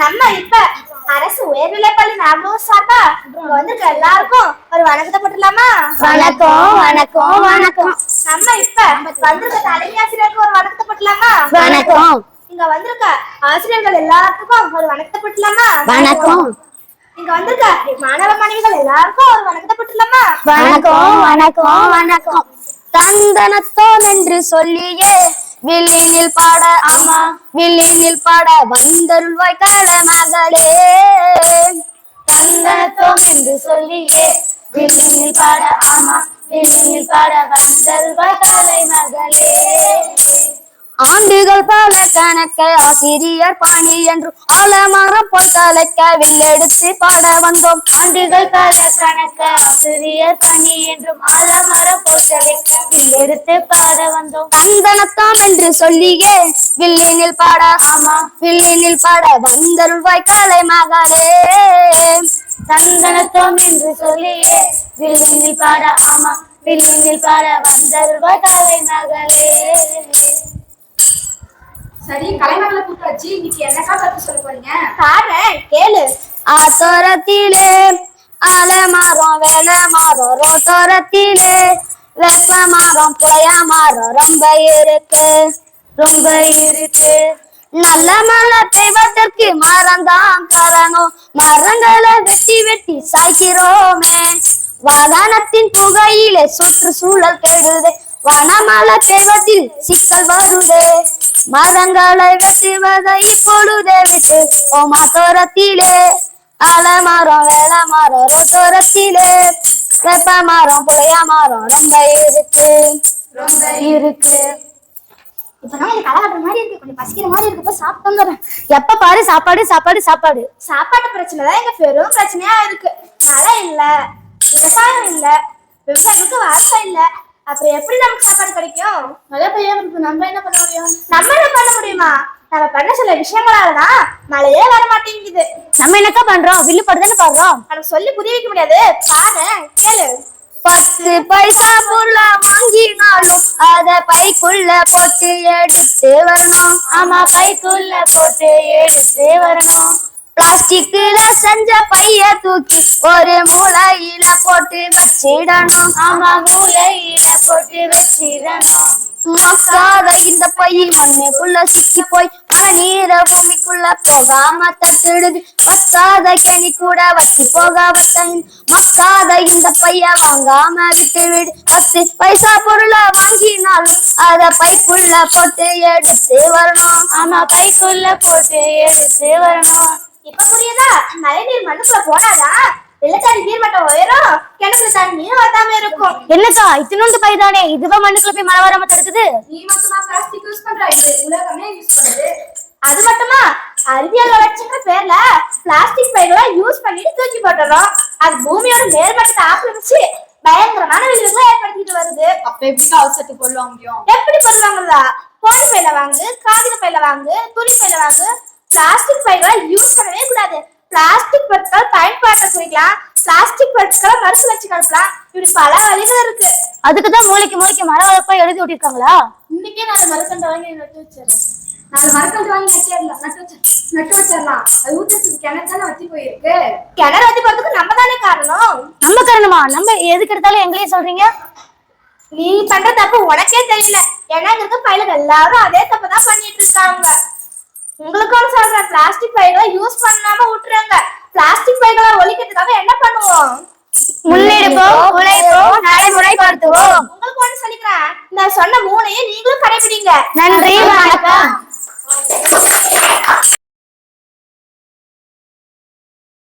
நம்ம இப்ப அரசு உயர்நிலைப்பள்ளி நாமளும் சாப்பா இங்க வந்திருக்க எல்லாருக்கும் ஒரு வணக்கத்தை போட்டுலாமா வணக்கம் வணக்கம் வணக்கம். நம்ம இப்ப வந்திருக்க தலைமை ஆசிரியருக்கு ஒரு வணக்கத்தை போட்டுலாமா வணக்கம். இங்க வந்திருக்க ஆசிரியர்கள் எல்லாத்துக்கும் ஒரு வணக்கத்தை போட்டுலாமா வணக்கம். இங்க வந்திருக்க மாணவ மாணவிகள் எல்லாருக்கும் ஒரு வணக்கத்தை போட்டுலாமா வணக்கம் வணக்கம் வணக்கம். தந்தனத்தோம் என்று சொல்லியே வில்லினில் பாட ஆமா வில்லினில் பாட வந்தருள்வாய் கால மகளே தந்தனத்தோம் என்று சொல்லியே வில்லினில் பாட ஆமா வில்லினில் பாட வந்தருள்வாய் கலை மகளே ஆண்டுகள் பல கணக்க ஆசிரியர் பணி என்று ஆலமரம் போல் கலைக்க வில்லெடுத்து பாட வந்தோம். ஆண்டுகள் பல கணக்க ஆசிரியர் பணி என்றும் ஆலமரம் போல் கலைக்க வில்லெடுத்து பாட வந்தோம். தந்தனத்தாம் என்று சொல்லியே வில்லினில் பாட ஆமா. வில்லினில் பாட வந்தருள்வாய் காலை மகளே. தந்தனத்தோம் என்று சொல்லியே வில்லினில் பாட ஆமா. வில்லினில் பாட வந்தருள்வாய் காலை மகளே. சரி கலைமகளை கூப்பிட்டாச்சு இன்னைக்கு என்னக்கா கத்து சொல்ல போறீங்க? பாடுறேன் கேளு. ஆத்தோரத்திலே ஆலமரம் வேலை மரம் ரோத்தோரத்திலே வெப்ப மரம் பொய மரம் ரொம்ப இருக்கு ரொம்ப இருக்கு. நல்ல மழை பெய்வதற்கு மரம் தான் காரணம் மரங்களை வெட்டி வெட்டி சாய்க்கிறோமே. வாகனத்தின் புகையிலே சுற்றுச்சூழல் கெடுதே. வனமழை பெய்வதில் சிக்கல் வருதே. மரங்களை வெட்டுவதை இப்பொழுதே விட்டு ஓமா தோரத்திலே. ஆலமரம் வேலை மரம் ரோட்டோரத்திலே வெப்ப மரம் புளைய மரம் ரொம்ப இருக்கு. ரொம்ப இருக்கு. இப்பதான் எனக்கு கலகட்டுற மாதிரி இருக்கு கொஞ்சம் பசிக்கிற மாதிரி இருக்கு. போய் சாப்பிட்டு எப்ப பாரு சாப்பாடு சாப்பாடு சாப்பாடு. சாப்பாட்டு பிரச்சனை தான் எங்க பெரும் பிரச்சனையா இருக்கு. மழை இல்ல விவசாயம் இல்ல விவசாயிகளுக்கு வார்த்தை இல்ல. அப்புறம் எப்படி நமக்கு சாப்பாடு கிடைக்கும் மழை பெய்யாம நம்ம என்ன பண்ண முடியும்? நம்ம என்ன பண்ண முடியுமா? நம்ம பண்ண சில விஷயங்களாலதான் மழையே வர மாட்டேங்குது நம்ம என்னக்கா பண்றோம்? வில்லு படுதானே பாடுறோம்? எனக்கு சொல்லி புரிய வைக்க முடியாது. பாரு கேளு. பத்து பைசா பொருள வாங்கினாலும் அத பைக்குள்ள போட்டு எடுத்து வரணும். ஆமா பைக்குள்ள போட்டு எடுத்து வரணும். பிளாஸ்டிக்ல செஞ்ச பைய தூக்கி ஒரு மூலையில போட்டு வச்சிடணும். ஆமா மூலையில போட்டு வச்சிடணும். மக்காத இந்த பை மண்ணுக்குள்ள சிக்கி போய் மழை நீர பூமிக்குள்ள போகாம தட்டுடுது. வத்தாத கனி கூட வத்தி போக வத்த மக்காத இந்த பைய வாங்காம விட்டு விடு பத்து பைசா பொருள வாங்கினாலும் அத பைக்குள்ள போட்டு எடுத்து வரணும். ஆமா பைக்குள்ள போட்டு எடுத்து வரணும். இப்ப புரியுதா மழை நீர் மண்ணுக்குள்ள போனாதான் வெள்ளத்தாடி நீர்மட்டம் உயரும் கிணத்துல தண்ணியும் வத்தாம இருக்கும். என்னக்கா இத்தினோண்டு பை தானே இதுவா மண்ணுக்குள்ள போய் மழை வராம தடுக்குது? நீ மட்டுமா பிளாஸ்டிக் யூஸ் பண்ற? இது உலகமே யூஸ் பண்ணுது. அது மட்டுமா? அறிவியல் வளர்ச்சிங்கிற பேர்ல பிளாஸ்டிக் பைகளை யூஸ் பண்ணிட்டு தூக்கி போட்டுறோம். அது பூமியோட மேல்மட்டத்தை ஆக்கிரமிச்சு பயங்கரமான விளைவுகளை ஏற்படுத்திட்டு வருது. அப்ப எப்படிக்கா அவசரத்துக்கு பொருள் வாங்க முடியும்? எப்படி பொருள் வாங்குறதா போன் பையில வாங்கு காகித பையில வாங்கு துணி பையில வாங்கு பிளாஸ்டிக் பைகளை யூஸ் பண்ணவே கூடாது. பிளாஸ்டிக் பொருட்கள் பயன்பாட்டை குறிக்கலாம். பிளாஸ்டிக் பொருட்களை மறுசுழற்சி கலப்பலாம் இப்படி பல வழிகள் இருக்கு. அதுக்குதான் மூளைக்கு மூளைக்கு மழை வரப்ப எழுதி விட்டிருக்காங்களா இன்னைக்கே நாலு மரக்கண்டை வாங்கி நட்டு வச்சிடறேன். நாலு மரக்கண்டை வாங்கி நட்டிடலாம் நட்டு வச்சு நட்டு வச்சிடலாம். அது ஊத்துறதுக்கு கிணறு தானே வத்தி போயிருக்கு. கிணறு வத்தி போறதுக்கு நம்ம தானே காரணம். நம்ம காரணமா? நம்ம எதுக்கு எடுத்தாலும் எங்களையும் சொல்றீங்க? நீ பண்ற தப்பு உனக்கே தெரியல. ஏன்னா இங்க இருக்க பையலுக்கு எல்லாரும் அதே தப்பு தான் பண்ணிட்டு இருக்காங்க. உங்களுக்கான சொல்ற பிளாஸ்டிக் பைகளை யூஸ் பண்ணாம விட்டுருங்க. பிளாஸ்டிக் பைகளை ஒழிக்கிறதுக்காக என்ன பண்ணுவோம்? முன்னெடுப்போம் உழைப்போம் நடைமுறைப்படுத்துவோம். உங்களுக்கு ஒண்ணு சொல்லிக்கிறேன். நான் சொன்ன மூணையும் நீங்களும் கடைபிடிங்க நன்றி வணக்கம்.